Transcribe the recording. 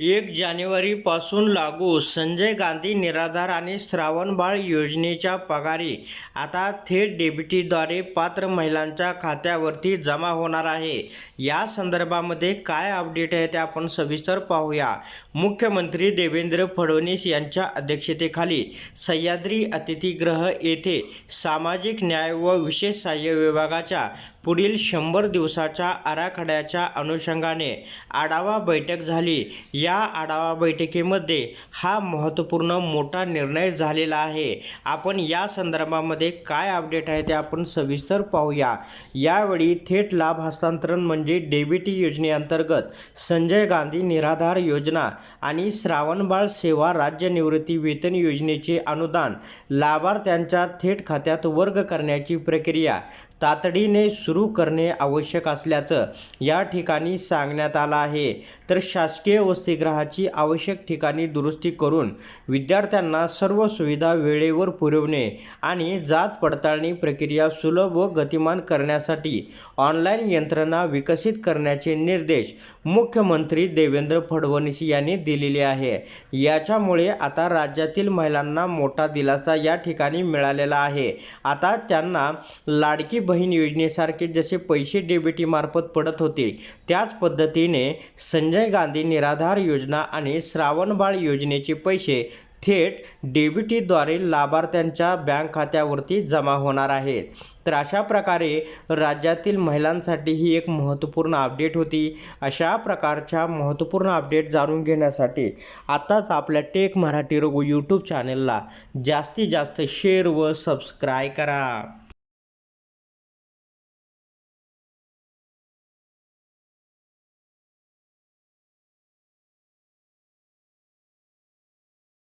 एक जानेवारीपासून लागू संजय गांधी निराधार आणि श्रावणबाळ योजनेच्या पगारी आता थेट डेबिटीद्वारे पात्र महिलांच्या खात्यावरती जमा होणार आहे. या संदर्भामध्ये काय अपडेट आहे ते आपण सविस्तर पाहूया. मुख्यमंत्री देवेंद्र फडणवीस यांच्या अध्यक्षतेखाली सह्याद्री अतिथीगृह येथे सामाजिक न्याय व विशेष सहाय्य विभागाच्या पुढील शंभर दिवसाच्या आराखड्याच्या अनुषंगाने आढावा बैठक झाली. या आढावा बैठकीमध्ये हा महत्त्वपूर्ण मोठा निर्णय झालेला आहे. आपण या संदर्भामध्ये काय अपडेट आहे ते आपण सविस्तर पाहूया. यावेळी थेट लाभ हस्तांतरण म्हणजे डेबिटी योजनेअंतर्गत संजय गांधी निराधार योजना आणि श्रावणबाळ सेवा राज्य निवृत्ती वेतन योजनेचे अनुदान लाभार्थ्यांच्या थेट खात्यात वर्ग करण्याची प्रक्रिया तातडीने सुरू करणे आवश्यक असल्याचं या ठिकाणी सांगण्यात आलं आहे. तर शासकीय वसतिगृहाची आवश्यक ठिकाणी दुरुस्ती करून विद्यार्थ्यांना सर्व सुविधा वेळेवर पुरवणे आणि जात पडताळणी प्रक्रिया सुलभ व गतिमान करण्यासाठी ऑनलाईन यंत्रणा विकसित करण्याचे निर्देश मुख्यमंत्री देवेंद्र फडणवीस यांनी दिलेले आहे. याच्यामुळे आता राज्यातील महिलांना मोठा दिलासा या ठिकाणी मिळालेला आहे. आता त्यांना लाडकी बहीण योजनेसारखे जसे पैसे डेबिटीमार्फत पडत होते त्याच पद्धतीने संजय गांधी निराधार योजना आणि श्रावणबाळ योजनेचे पैसे थेट डेबिटीद्वारे लाभार्थ्यांच्या बँक खात्यावरती जमा होणार आहेत. तर अशा प्रकारे राज्यातील महिलांसाठी ही एक महत्त्वपूर्ण अपडेट होती. अशा प्रकारच्या महत्त्वपूर्ण अपडेट जाणून घेण्यासाठी आताच आपल्या टेक मराठी रघु यूट्यूब चॅनलला जास्तीत जास्त शेअर व सबस्क्राय करा.